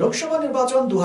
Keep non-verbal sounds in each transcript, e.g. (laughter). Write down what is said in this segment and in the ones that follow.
লোকসভা নির্বাচন দু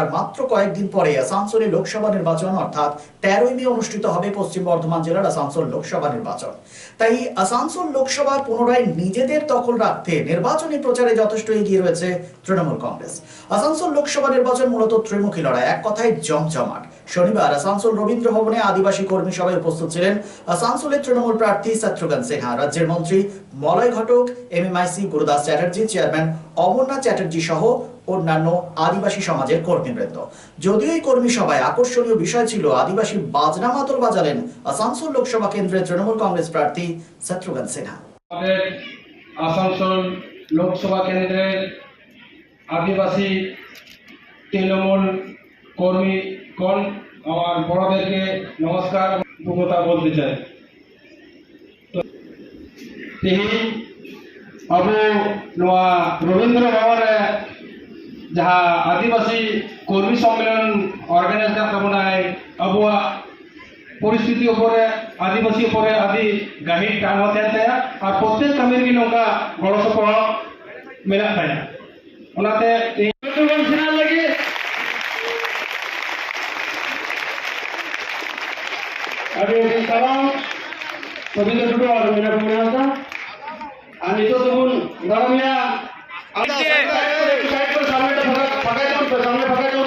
আর মাত্র কয়েকদিন পরে আসানসোলে লোকসভা নির্বাচন, অর্থাৎ তেরোই মে অনুষ্ঠিত হবে পশ্চিম বর্ধমান জেলার আসানসোল লোকসভা নির্বাচন। তাই আসানসোল লোকসভা পুনরায় নিজেদের দখল রাখতে নির্বাচনী প্রচারে যথেষ্ট এগিয়ে রয়েছে তৃণমূল কংগ্রেস। আসানসোল লোকসভা নির্বাচন মূলত ত্রিমুখী লড়াই, এক কথায় জমজমাট। শনিবার আসানসোল রবীন্দ্র ভবনে আদিবাসী কর্মী সভায় উপস্থিত ছিলেন আসানসোলের তৃণমূল প্রার্থী শত্রুঘ্ন সিনহা। রাজ্যের মন্ত্রী Malay Ghatak M M MMIC Gurudas Chatterjee, chairman Amarnath Chatterjee সহ অন্যান্য আদিবাসী সমাজের কর্মীবৃন্দ যদিও এই কর্মী সভায় আকর্ষণীয় বিষয় ছিল আদিবাসী বাজনা মাতল বাজালেন আসানসোল লোকসভা কেন্দ্রের তৃণমূল কংগ্রেস প্রার্থী শত্রুঘ্ন সিনহা আমাদের আসানসোল লোকসভা কেন্দ্রের আদিবাসী তৃণমূল কর্মীগণ আমার বড়দেরকে নমস্কার দু কথা বলতে চাই তো ᱛᱮᱦᱮᱧ ᱟᱵᱚ ᱱᱚᱣᱟ ᱨᱚᱵᱤᱱᱫᱨᱚ ᱵᱷᱚᱵᱚᱱ ᱨᱮ ᱡᱟᱦᱟᱸ ᱟᱹᱫᱤᱵᱟᱹᱥᱤ ᱠᱚᱨᱢী সম্মেলন অর্গানাইজ ᱠᱟᱜ ᱛᱟᱵᱚᱱᱟᱭ ᱟᱵᱚᱣᱟᱜ পরিস্থিতি উপরে আদিবাসী উপরে আদি গাহির টান হতে তায়া আর প্রত্যেক কামে ᱨᱮᱜᱮ ᱱᱚᱝᱠᱟ ᱜᱚᱲᱚ ᱥᱚᱯᱚᱦᱚᱫ ᱢᱮᱱᱟᱜ ᱛᱟᱭᱟ ᱚᱱᱟᱛᱮ ᱛᱮᱦᱮᱧ ᱥᱮᱬᱟ ᱞᱟᱹᱜᱤᱫ ᱟᱹᱰᱤ ᱟᱹᱰᱤ ᱥᱟᱨᱦᱟᱣ ᱨᱚᱵᱤᱱᱫᱨᱚ ᱴᱩᱰᱩ ᱟᱨ ᱢᱤᱱᱟ ᱢᱩᱱᱟᱥᱟ আর নিতো তখন গরমিয়া সামনে ফাঁকা যান সামনে ফাঁকা যান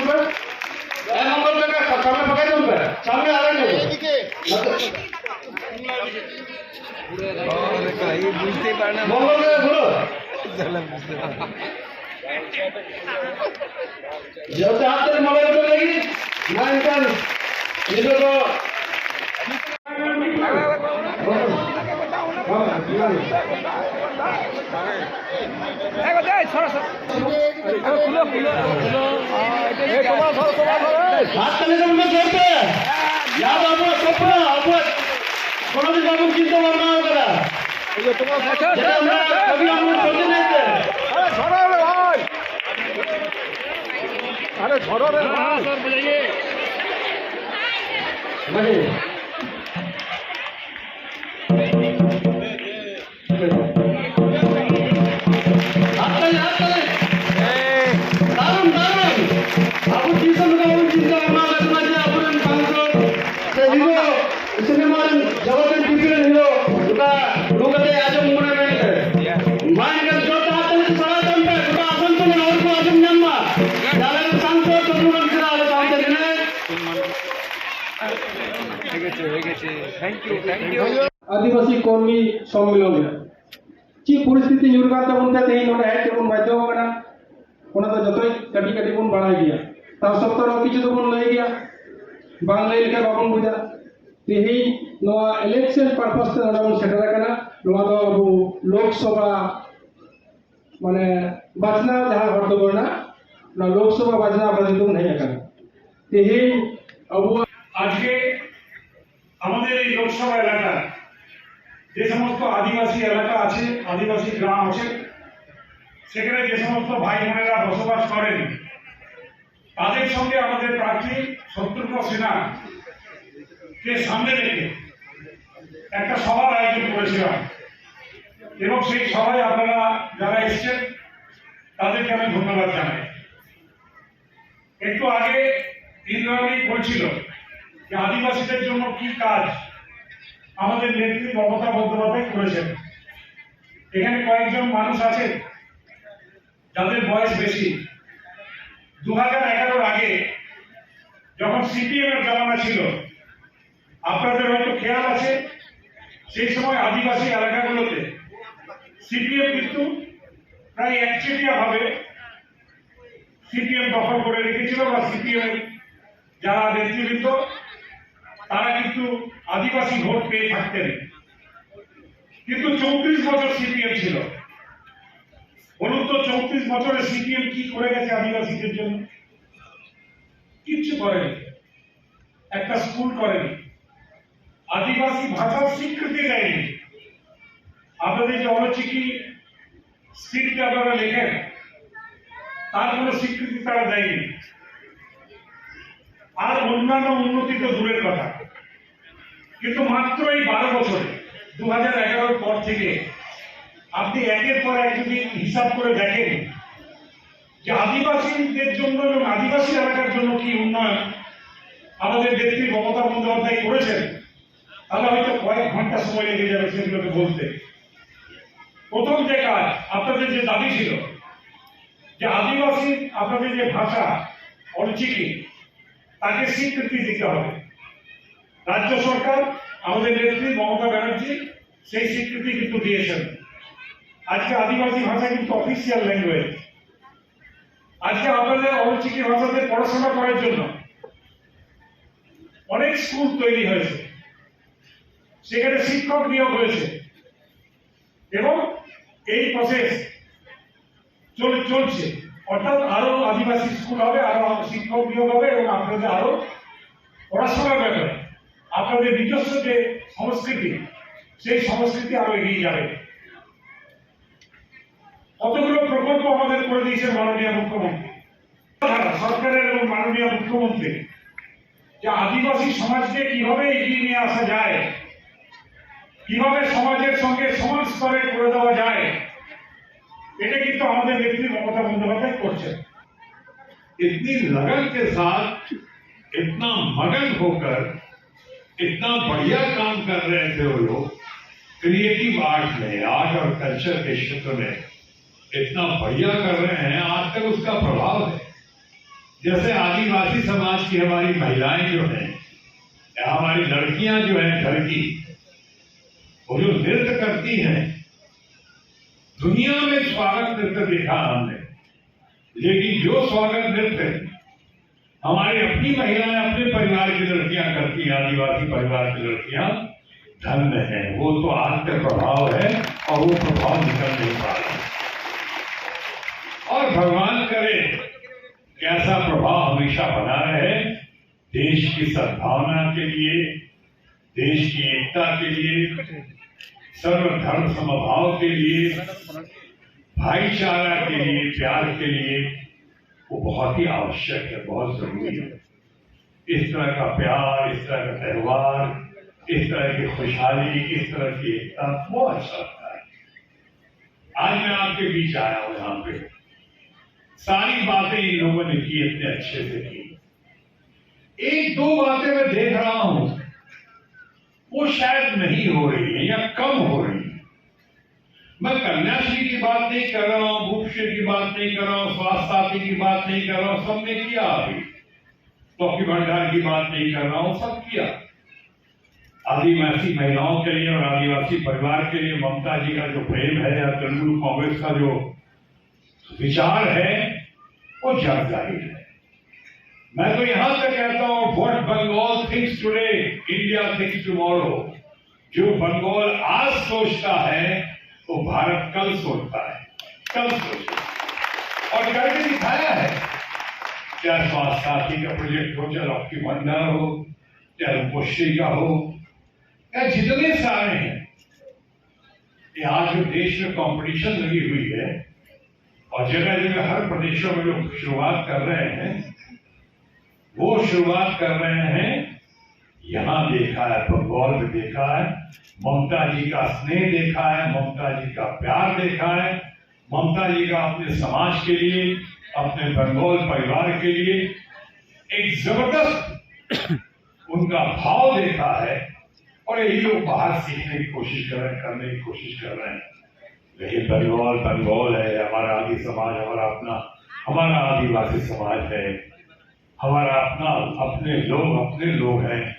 এক নম্বর জায়গা সামনে ফাঁকা যান সামনে আর নেই বুঝতে পারে না। যেহেতু হাতের মোবাইল করে লাগি নাইন টেন নিজের বাবু চিন্তা ভাবনা করা আরে ধরো রে আদিবাসী কর্মী সম্মেলনে। কি পরিস্থিতি নির্গাতে বলতে এই নোটা হ্যাঁ যেমন বাধ্য হবে না? ওনা তো যতই কাটি কাটি বোন বাড়াই গিয়া তাও সত্ত্বেও কিছু তো বোন লয়ে গিয়া। বাংলায় লেখা বাবন বুঝা তেহেই নোয়া ইলেকশন পারপাস তে নডা বোন সেটেল কানা নোয়া দো লোকসভা মানে বাচনা যাহা ঘটনা না, লোকসভা বাজনা আপনাদের তো নাই তেহি আবু আজকে আমাদের এই লোকসভা এলাকা, যে সমস্ত আদিবাসী এলাকা আছে, আদিবাসী গ্রাম আছে, সেখানে যে সমস্ত ভাই বোনেরা বসবাস করেন, তাদের সঙ্গে আমাদের প্রার্থী শত্রুঘ্ন সিনহা কে সামনে রেখে একটা সভার আয়োজন করেছিলাম। এবং সেই সভায় আপনারা যারা এসছেন, তাদেরকে আমি ধন্যবাদ জানাই। একটু আগে ইন্দ্রাণী বলছিল যে আদিবাসীদের জন্য কি কাজ আমাদের নেত্রী মমতা বন্দ্যোপাধ্যায় করেছেন। এখানে কয়েকজন মানুষ আছে যাদের বয়স বেশি। দু হাজার এগারোর আগে যখন সিপিএম এর জমানা ছিল, আপনাদের হয়তো খেয়াল আছে, সেই সময় আদিবাসী এলাকাগুলোতে সিপিএম কিন্তু প্রায় একচেটিয়া ভাবে সিপিএম দখল করে রেখেছিল বা সিপিএম যারা নেতৃবৃন্দ, তারা কিন্তু আদিবাসী ভোট পেয়ে থাকতেন। কিন্তু চৌত্রিশ বছর সিপিএম ছিল। বলুন তো চৌত্রিশ বছরে সিপিএম কি করে গেছে আদিবাসীদের জন্য? কিচ্ছু করেনি। একটা স্কুল করেনি। আদিবাসী ভাষার স্বীকৃতি দেয়নি। আপনাদের যে অনচিকি স্ক্রিপ্ট আপনারা লেখেন তার কোনো স্বীকৃতি তারা দেয়নি। আর অন্যান্য উন্নতি তো দূরের কথা। কিন্তু মাত্র এই বারো বছরে দু হাজার এগারোর পর থেকে আপনি একের পর এক যদি হিসাব করে দেখেন যে আদিবাসীদের জন্য এবং আদিবাসী এলাকার জন্য কি উন্নয়ন আমাদের নেত্রী মমতা বন্দ্যোপাধ্যায় করেছেন, তাহলে হয়তো কয়েক ঘণ্টা সময় লেগে যাবে সেগুলোকে বলতে। প্রথম যে কাজ, আপনাদের যে দাবি ছিল যে আদিবাসী আপনাদের যে ভাষা অরুচিকি, তাকে স্বীকৃতি দিতে হবে। রাজ্য সরকার, আমাদের নেত্রী মমতা ব্যানার্জি সেই স্বীকৃতি কিন্তু দিয়েছেন। আজকে আদিবাসী ভাষা কিন্তু অফিসিয়াল ল্যাঙ্গুয়েজ আজকে আপনাদের অরুচিকি ভাষাতে পড়াশোনা করার জন্য অনেক স্কুল তৈরি হয়েছে। সেখানে শিক্ষক নিয়োগ হয়েছে। এবং এই প্রসেস চল- চলছে। অর্থাৎ আরও আদিবাসী স্কুল হবে, আরও শিক্ষক নিয়োগ হবে এবং আপনাদের আরও পড়াশোনার ব্যাপারে। আপনাদের নিজস্ব যে সংস্কৃতি, সেই সংস্কৃতি আরও এগিয়ে যাবে। কতগুলো প্রকল্প আমাদের করে দিয়েছেন মাননীয় মুখ্যমন্ত্রী? সরকারের এবং মাননীয় মুখ্যমন্ত্রী যে আদিবাসী সমাজকে কীভাবে এগিয়ে নিয়ে আসা যায়, কীভাবে সমাজের সঙ্গে সমান স্তরে করে দেওয়া যায় এটা কিন্তু আমাদের নেত্রী মমতা বন্দ্যোপাধ্যায় করছেন इतनी लगन के साथ इतना मगन होकर इतना बढ़िया काम कर रहे थे वो लोग क्रिएटिव आर्ट में आर्ट और कल्चर के क्षेत्र में इतना बढ़िया कर रहे हैं आज तक उसका प्रभाव है जैसे आदिवासी समाज की हमारी महिलाएं जो हैं या हमारी लड़कियां जो हैं घर की वो जो नृत्य करती हैं दुनिया में स्वागत नृत्य देखा हमने। लेकिन जो स्वागत नृत्य हमारी अपनी महिलाएँ, अपने परिवार की लड़कियाँ करती हैं, आदिवासी परिवार की लड़कियाँ धन्य है, वो तो आज का प्रभाव है और वो प्रभाव निकल नहीं पा रहा और भगवान करे, कैसा प्रभाव हमेशा बना रहे, देश की सद्भावना के लिए, देश की एकता के लिए सर्वधर्म समभाव के लिए, भाईचारा के लिए, प्यार के लिए वो बहुत ही आवश्यक है, बहुत ज़रूरी है। इस तरह का प्यार, इस तरह का त्यौहार, इस तरह की खुशहाली, इस तरह की एकता बहुत अच्छा लगता है। आज मैं आपके बीच आया हूँ यहाँ पे। सारी बातें इन लोगों ने की इतने अच्छे से की। एक दो बातें मैं देख रहा हूँ। वो शायद नहीं हो रही है या कम हो रही है। मैं कन्याश्री की बात नहीं कर रहा हूँ, भूपश्री की बात नहीं कर रहा हूँ स्वास्थ्य साथी की बात नहीं कर रहा हूँ, सबने किया अभी। चौकी भंडार की बात नहीं कर रहा हूँ, सब किया। आदिवासी महिलाओं के लिए और आदिवासी परिवार के लिए ममता जी का जो प्रेम है या तृणमूल कांग्रेस का जो विचार है, वो जग ज़ाहिर है। मैं तो यहाँ तक कहता हूँ, what Bengal today India thinks tomorrow जो बंगाल आज सोचता है, वो तो भारत कल सोचता है। कल सोचता है। और करके दिखाया है। क्या स्वास्थ्य साथी का प्रोजेक्ट हो चाहे आपकी भंडार हो चाहे रूपोश्री का हो। या जितने सारे हैं आज जो देश में कंपटीशन लगी हुई है, और जगह जगह हर प्रदेशों में जो शुरुआत कर रहे हैं, वो शुरुआत कर रहे हैं यहाँ देखा है बंगाल में देखा है, ममता जी का स्नेह देखा है, ममता जी का प्यार देखा है। ममता जी का अपने समाज के लिए, अपने बंगाल परिवार के लिए एक ज़बरदस्त (coughs) उनका भाव देखा है और यही लोग बाहर सीखने की कोशिश कर रहे हैं, करने की कोशिश कर रहे हैं। लेकिन बंगाल बंगाल है, हमारा आदि समाज, हमारा अपना, हमारा आदिवासी समाज है। हमारा अपना, अपने लोग अपने लोग हैं।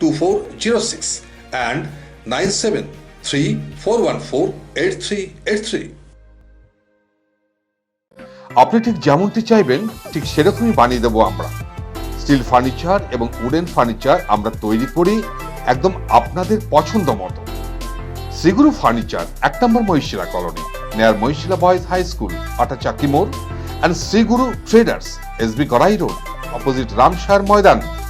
two nine seven three four one four eight three eight three আপনি ঠিক যেমনটি চাইবেন, ঠিক সেরকমই বানিয়ে দেবো আমরা। স্টিল ফার্নিচার এবং উডেন ফার্নিচার আমরা তৈরি করি একদম আপনাদের পছন্দ মতো। সিগুরু ফার্নিচার, এক নম্বর মহিশিলা কলোনি নেয়ার মহিশিলা বয়েজ হাই স্কুল আটা চাকি মোড় and Shriguru traders SB Karai road opposite রামশার Maidan.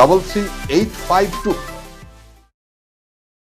double three eight five two